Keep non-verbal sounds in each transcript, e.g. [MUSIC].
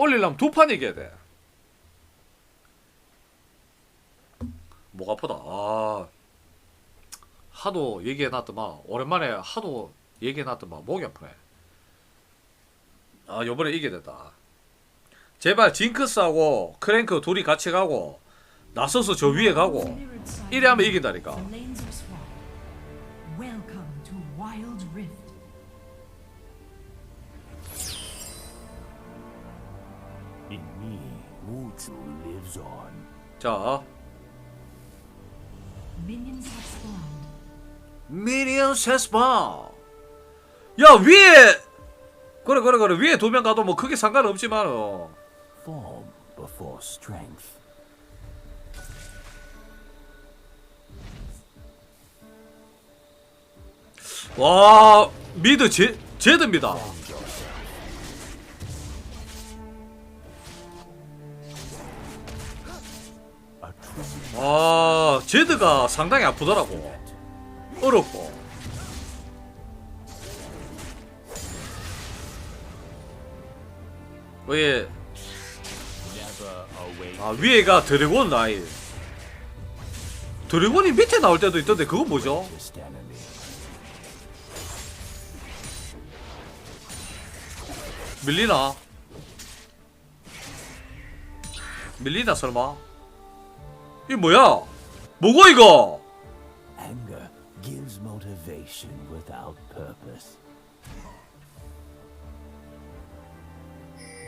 올리려면 두 판 이겨야 돼. 목 아프다. 아, 하도 얘기해놨더만 오랜만에 하도 얘기해놨더만 목이 아프네. 아, 요번에 이겨야 된다. 제발 징크스하고 크랭크 둘이 같이 가고 나서서 저 위에 가고 이래 하면 이긴다니까. 자, Minions have spawned. 미니언 세스파. 야 위에 그래 그래 그래 위에 두명 가도 뭐 크게 상관없지만 어. Form before strength. 와 미드 제 제드입니다. 와 제드가 상당히 아프더라고. 어렵고. 왜. 아, 위에가 드래곤 라인. 드래곤이 밑에 나올 때도 있던데 그건 뭐죠? 밀리나? 밀리나 설마? 이 뭐야? 뭐고 이거? Anger gives motivation without purpose.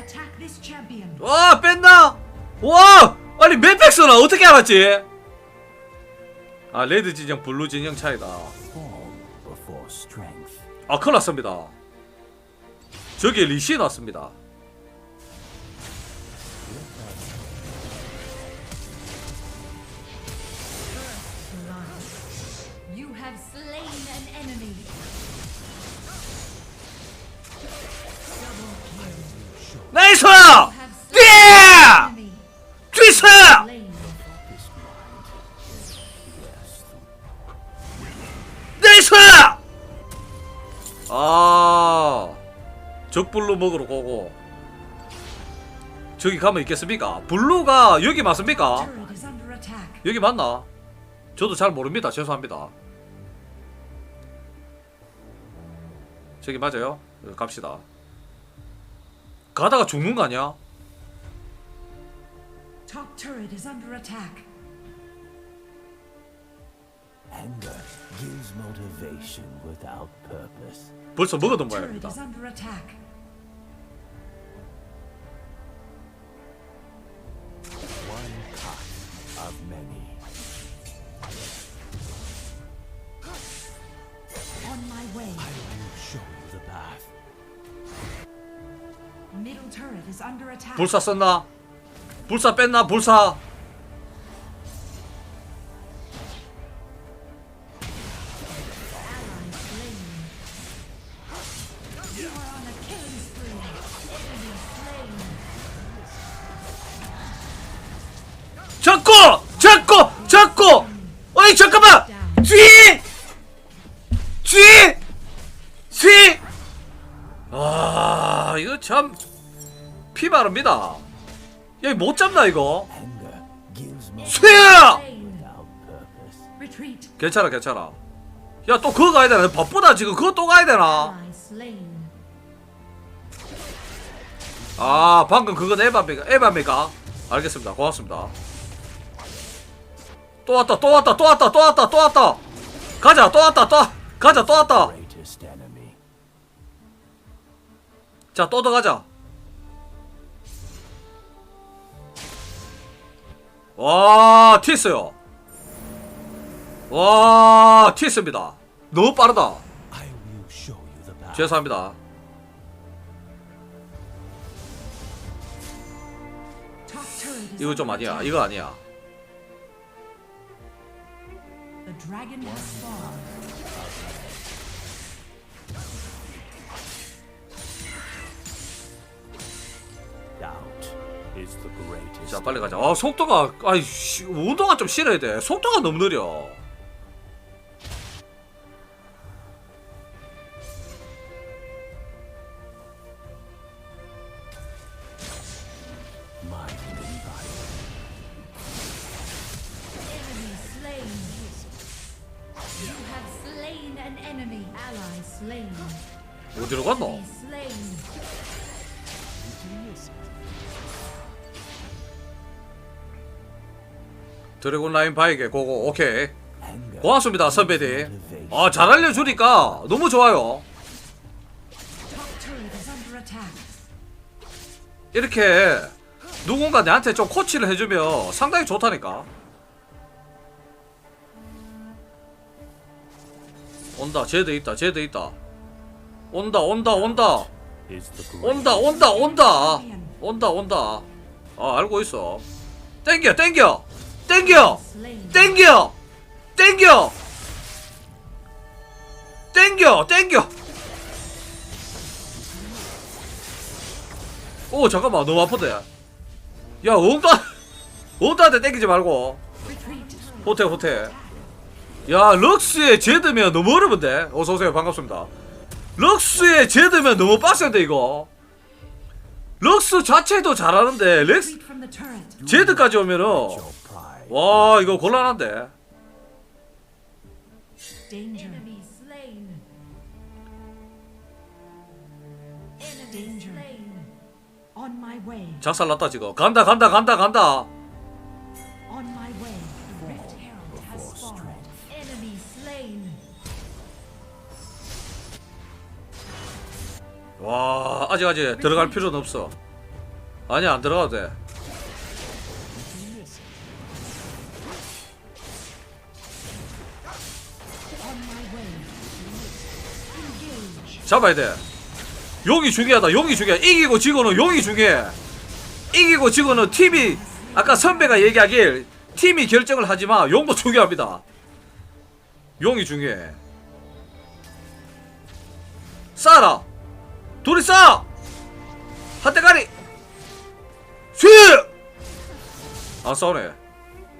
Attack this champion. 와 뺐나? 와 아니 맵팩스나 어떻게 알았지? 아 레드 진영 블루 진영 차이다. Form before strength. 아 큰일 났습니다. 저기 리시 났습니다. 나이스! Mind. Yes. 나이스! 아 적블루 먹으러 가고 저기 가면 있겠습니까? 블루가 여기 맞습니까? 여기 맞나? 저도 잘 모릅니다. 죄송합니다. 저기 맞아요? 어, 갑시다. 가다가 죽는 거 아니야? Top turret is under attack. Anger gives motivation without purpose. 벌써 Turret 모양입니다. is under attack. One cut of 불사 썼나? 불사 뺐나? 불사. 피바릅니다. 야, 못 잡나 이거? 수야! 괜찮아 괜찮아. 야 또 그거 가야 되나? 바쁘다 지금 그거 또 가야 되나? 아 방금 그건 에바입니까? 에바입니까? 알겠습니다. 고맙습니다. 또 왔다 또 왔다 또 왔다 또 왔다 또 왔다. 가자 또 왔다 또 와- 가자 또 왔다. 자 또 더 가자. 와 티스요. 와 티스입니다. 너무 빠르다. 죄송합니다. 이거 좀 아니야. 이거 아니야. 자 빨리 가자. 아 속도가 아이 씨, 운동화 좀 실어야 돼. 속도가 너무 느려. 어디로 갔나? 드래곤 라인 바이게 고고 오케이. 고맙습니다 선배님. 아 잘 알려주니까 너무 좋아요. 이렇게 누군가 내한테 좀 코치를 해주면 상당히 좋다니까. 온다 쟤도 있다 쟤도 있다. 온다 온다 온다. 온다 온다 온다. 온다 온다. 아 알고 있어. 땡겨 땡겨 땡겨. 땡겨 땡겨 땡겨 땡겨 오 잠깐만 너무 아프대 야 엉따 엉따한테 [LAUGHS] 땡기지 말고. 호텔 호텔 야 럭스에 제드면 너무 어려운데 어서오세요 반갑습니다 럭스에 제드면 너무 빡센데 이거 럭스 자체도 잘하는데 렉스. 제드까지 오면은. 와 이거 곤란한데 Danger. Enemy slain. Enemy Danger. slain. On my way. 작살났다 지금 간다 간다 간다 간다. 와 아직 아직 들어갈 필요는 없어 아니야 안 들어가도 돼 잡아야 돼. 용이 중요하다. 용이 중요해. 이기고 지고는 용이 중요해. 이기고 지고는 팀이 아까 선배가 얘기하길 팀이 결정을 하지만 용도 중요합니다. 용이 중요해. 쏴라. 둘이 쏴 한대가리! 싸우네.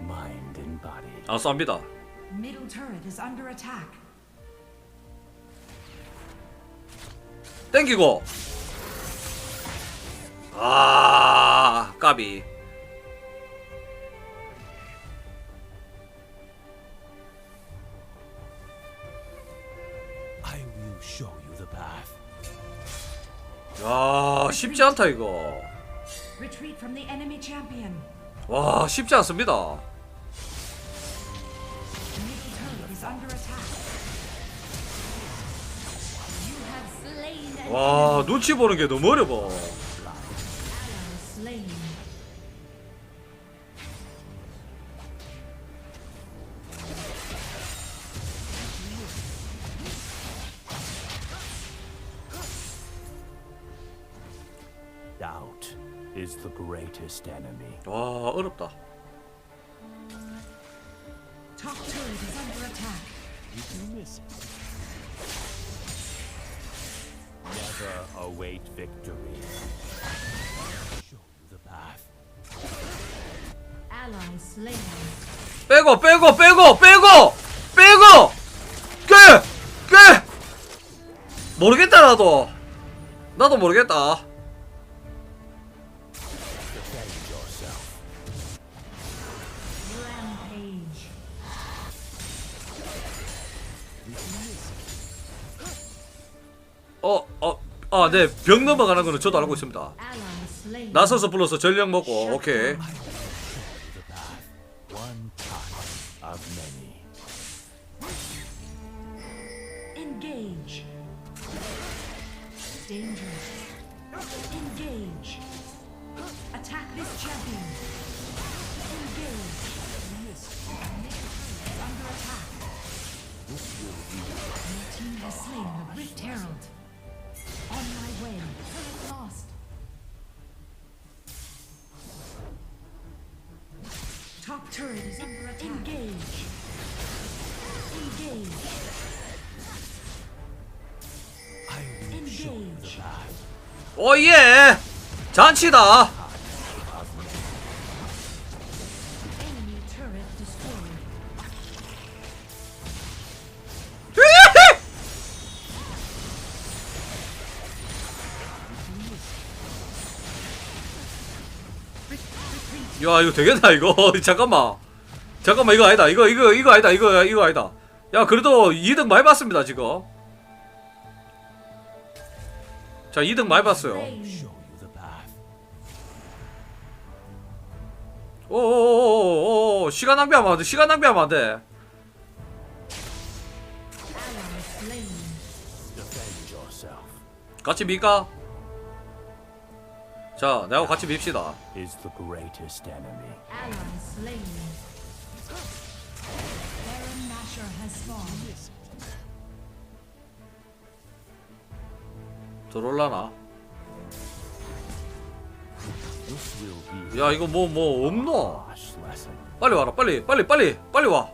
Mind and body. 안 쌉니다 땡기고 아 까비 I will show you the path. 야 쉽지 않다 이거 Retreat from the enemy champion. 와 쉽지 않습니다 와 눈치 보는 게 너무 어려워 ally slain. Doubt is the greatest enemy. 와 어렵다 Never await victory. Show you the path. Ally slain. 빼고 빼고 빼고 빼고 빼고 깨깨 모르겠다 나도 나도 모르겠다. Rampage. 어 어 아 네 병 넘어가는 거는 저도 알고 있습니다. 나서서 불러서 전력 먹고 오케이. Engage. Engage. Engage. 오예 잔치다 Enemy turret destroyed. 야 이거 되겠나 이거 잠깐만 잠깐만 이거 아니다. 이거 이거 이거 아니다. 이거 이거 아니다. 야 그래도 2등 많이 봤습니다 지금. 자 2등 많이 봤어요. 오오오오오 시간 낭비하면 안돼. 시간 낭비하면 안돼. 같이 밀까? 자 내하고 같이 밉시다 들어올라나? 야 이거 뭐뭐 없노? lesson. 빨리 와라 빨리 빨리 빨리 빨리 와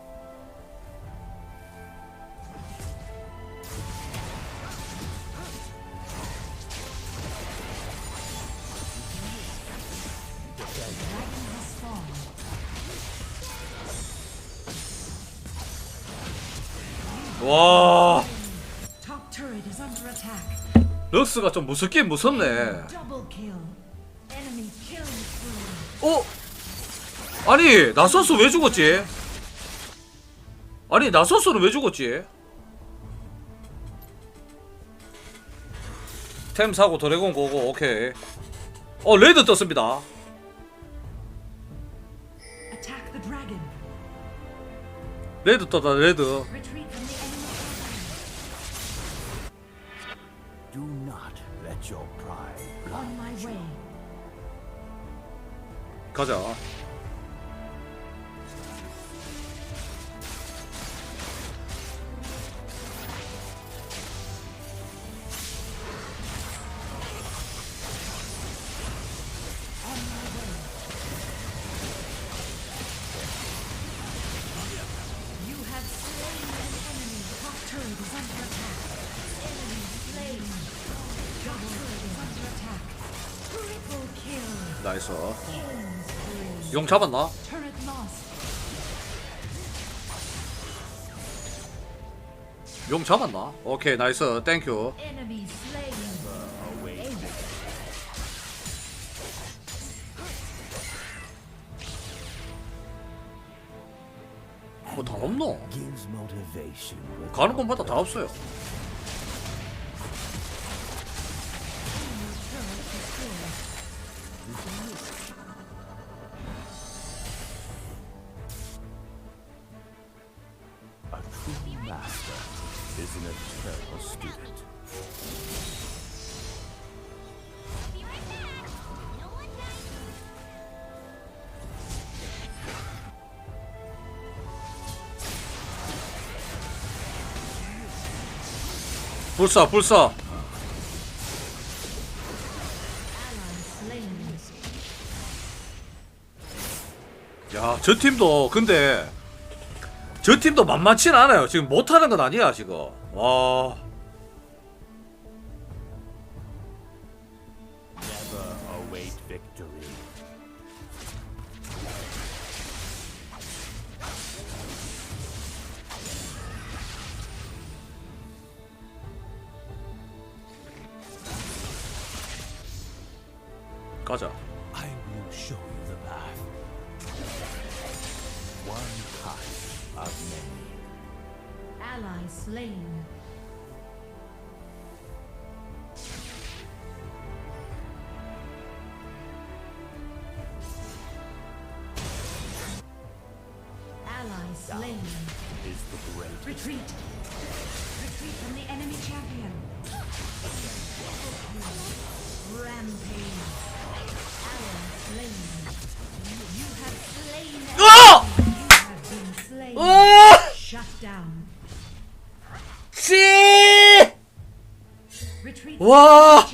럭스가 좀 무섭긴 무섭네. 어? 아니 나소스 왜 죽었지? 아니 나소스는 왜 죽었지? 템 사고 드래곤 고고 오케이 어 레드 떴습니다. 레드 떴다 레드 let your pride. On my way. 가자 나이스. 용 잡았나? Turret lost. 용 잡았나? 오케이 나이스 땡큐 Enemy slain. await 뭐다 없노? 가는 곳마다 다 없어요 불사 불사. 야 저 팀도 근데 저 팀도 만만치는 않아요. 지금 못하는 건 아니야 지금. 와 the greatest. Retreat. Retreat from the enemy champion. Rampage. 어! 어! 와!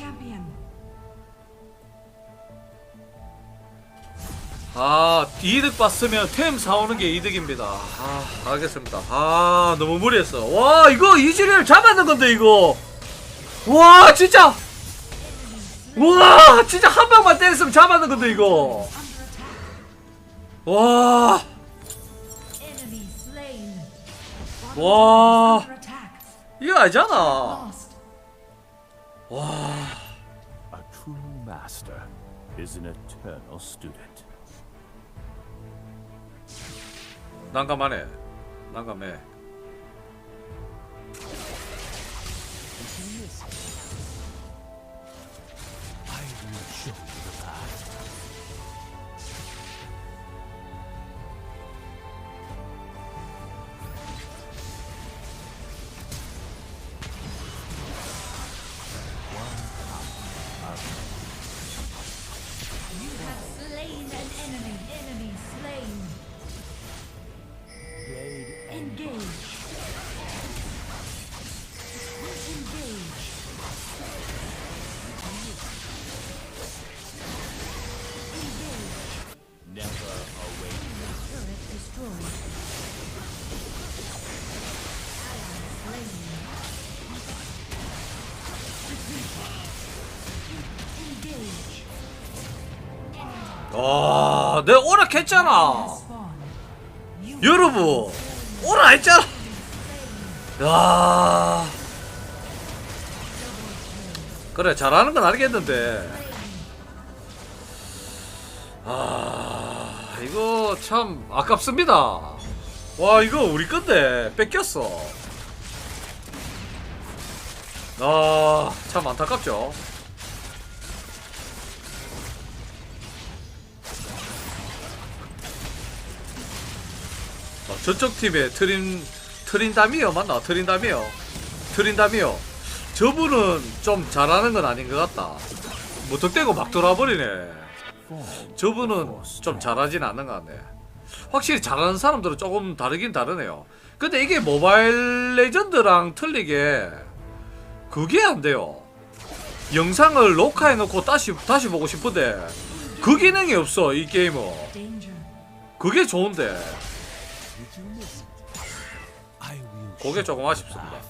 아 이득 봤으면 템 사오는 게 이득입니다 아 알겠습니다 아 너무 무리했어 와 이거 이즈리얼 잡았는 건데 이거 와 진짜 와 진짜 한 방만 때렸으면 잡았는 건데 이거. 와. 와. 이거 아니잖아 Lost. A true master is an eternal student. 난감하네 난감해 아, 내가. Spawn. You 여러분, 오락했잖아. 야. 그래, 잘하는 건 알겠는데. 아, 이거 참 아깝습니다. 와, 이거 우리 건데 뺏겼어. 아, 참 안타깝죠. 저쪽 팀의 트린 트린다미어 맞나? 트린다미어 트린다미어 저분은 좀 잘하는 건 아닌 것 같다. 무턱대고 막 돌아버리네. 저분은 좀 잘하진 않는 것 같네. 확실히 잘하는 사람들은 조금 다르긴 다르네요. 근데 이게 모바일 레전드랑 틀리게 그게 안 돼요. 영상을 녹화해 놓고 다시 다시 보고 싶은데 그 기능이 없어 이 게임은. 그게 좋은데 그게 show 조금 아쉽습니다. path.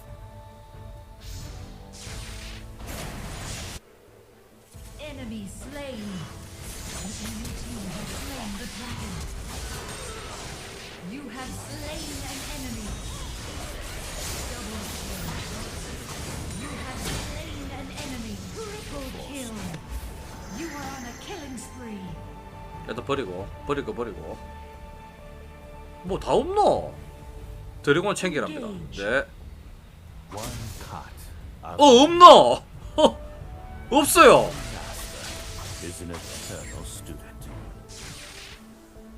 Enemy slain. An enemy team has slain the dragon. You have slain an enemy. Double kill. You have slain an enemy. Triple kill. You are on a killing spree. 일단 버리고 버리고 버리고 뭐 다 없노? 드래곤 챙기랍니다. 네. 어 없노? 어, 없어요.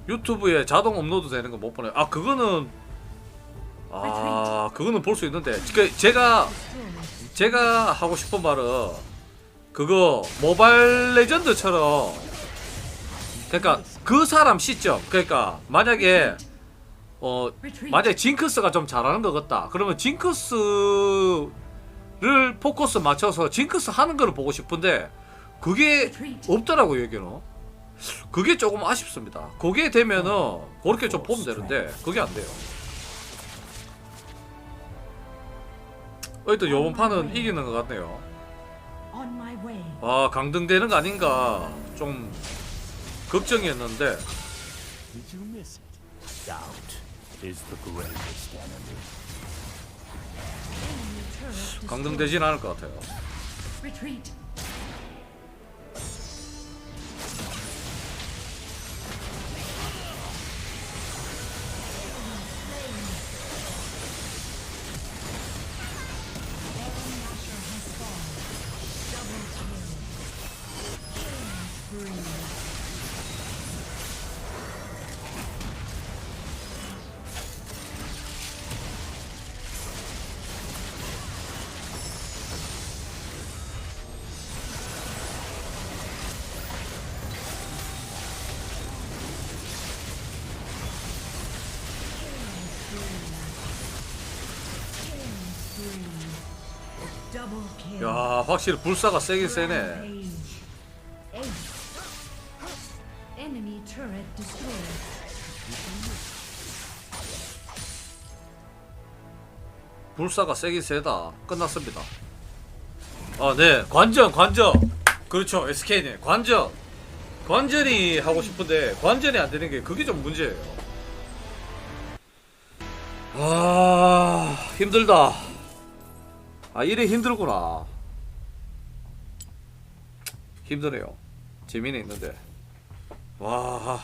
유튜브에 자동 업로드 되는 거 못 보네. 아 그거는 아 그거는 볼 수 있는데. 그 제가. 제가 하고 싶은 말은 그거 모바일 레전드처럼 그러니까 그 사람 시점 그러니까 만약에 어 만약에 징크스가 좀 잘하는 것 같다. 그러면 징크스를 포커스 맞춰서 징크스 하는 거를 보고 싶은데 그게 없더라고 여기는. 그게 조금 아쉽습니다. 그게 되면은 그렇게 좀 보면 되는데 그게 안 돼요. 어쨌든 요번 판은 이기는 것 같네요. 아 강등되는 거 아닌가. 좀 걱정이었는데 is the greatest enemy. Enemy turret destroyed. 강등 되진 않을 것 같아요 Retreat. 야 확실히 불사가 세긴 세네. 불사가 세긴 세다. 끝났습니다. 아네. 관전 관전. 그렇죠. SK네. 관전. 관전이 하고 싶은데 관전이 안 되는 게 그게 좀 문제예요. 아 힘들다. 아 이래 힘들구나 힘드네요. 재미는 있는데. 와